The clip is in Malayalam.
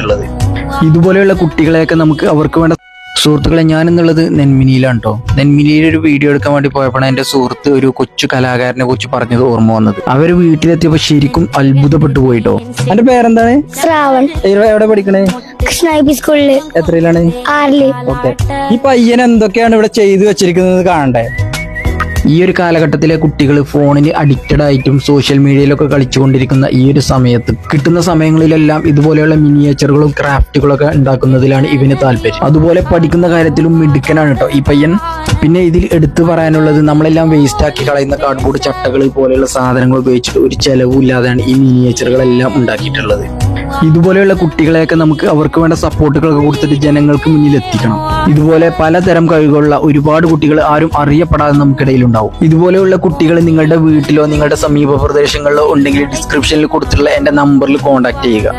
ഉള്ളത്. ഇതുപോലെയുള്ള കുട്ടികളെയൊക്കെ നമുക്ക് അവർക്ക് വേണ്ട സുഹൃത്തുക്കളെ ഞാൻ എന്നുള്ളത് നെന്മിനിയിലാണ് കേട്ടോ നെന്മിനിയിൽ ഒരു വീഡിയോ എടുക്കാൻ വേണ്ടി പോയപ്പോഴാണ് എന്റെ സുഹൃത്ത് ഒരു കൊച്ചു കലാകാരനെ കുറിച്ച് പറഞ്ഞത് ഓർമ്മ വന്നത്. അവർ വീട്ടിലെത്തിയപ്പോ ശരിക്കും അത്ഭുതപ്പെട്ടു പോയിട്ടോ എന്റെ പേരെന്താണ്? ശ്രാവൺ. എവിടെ പഠിക്കണേ? കൃഷ്ണ സ്കൂളിൽ. എത്രയിലാണ്? ആറിൽ. ഓക്കെ. ഈ പയ്യൻ എന്തൊക്കെയാണ് ഇവിടെ ചെയ്തു വെച്ചിരിക്കുന്നത് കാണണ്ടേ? ഈ ഒരു കാലഘട്ടത്തിലെ കുട്ടികൾ ഫോണിന് അഡിക്റ്റഡ് ആയിട്ടും സോഷ്യൽ മീഡിയയിലൊക്കെ കളിച്ചുകൊണ്ടിരിക്കുന്ന ഈ ഒരു സമയത്ത് കിട്ടുന്ന സമയങ്ങളിലെല്ലാം ഇതുപോലെയുള്ള മിനിയേച്ചറുകളും ക്രാഫ്റ്റുകളൊക്കെ ഉണ്ടാക്കുന്നതിലാണ് ഇവന് താല്പര്യം. അതുപോലെ പഠിക്കുന്ന കാര്യത്തിലും മിടുക്കനാണ് കേട്ടോ ഈ പയ്യൻ. പിന്നെ ഇതിൽ എടുത്തു പറയാനുള്ളത് നമ്മളെല്ലാം വേസ്റ്റ് ആക്കി കളയുന്ന കാർഡ്ബോർഡ് ചട്ടകൾ പോലെയുള്ള സാധനങ്ങൾ ഉപയോഗിച്ചിട്ട് ഒരു ചെലവും ഇല്ലാതെയാണ് ഈ മിനിയേച്ചറുകളെല്ലാം ഉണ്ടാക്കിയിട്ടുള്ളത്. ഇതുപോലെയുള്ള കുട്ടികളെയൊക്കെ നമുക്ക് അവർക്ക് വേണ്ട സപ്പോർട്ടുകളൊക്കെ കൊടുത്തിട്ട് ജനങ്ങൾക്ക് മുന്നിൽ എത്തിക്കണം. ഇതുപോലെ പലതരം കഴിവുകളുള്ള ഒരുപാട് കുട്ടികൾ ആരും അറിയപ്പെടാതെ നമുക്കിടയിൽ ഉണ്ടാവും ഇതുപോലെയുള്ള കുട്ടികൾ നിങ്ങളുടെ വീട്ടിലോ നിങ്ങളുടെ സമീപ പ്രദേശങ്ങളിലോ ഉണ്ടെങ്കിൽ ഡിസ്ക്രിപ്ഷനിൽ കൊടുത്തിട്ടുള്ള എന്റെ നമ്പറിൽ കോൺടാക്ട് ചെയ്യുക.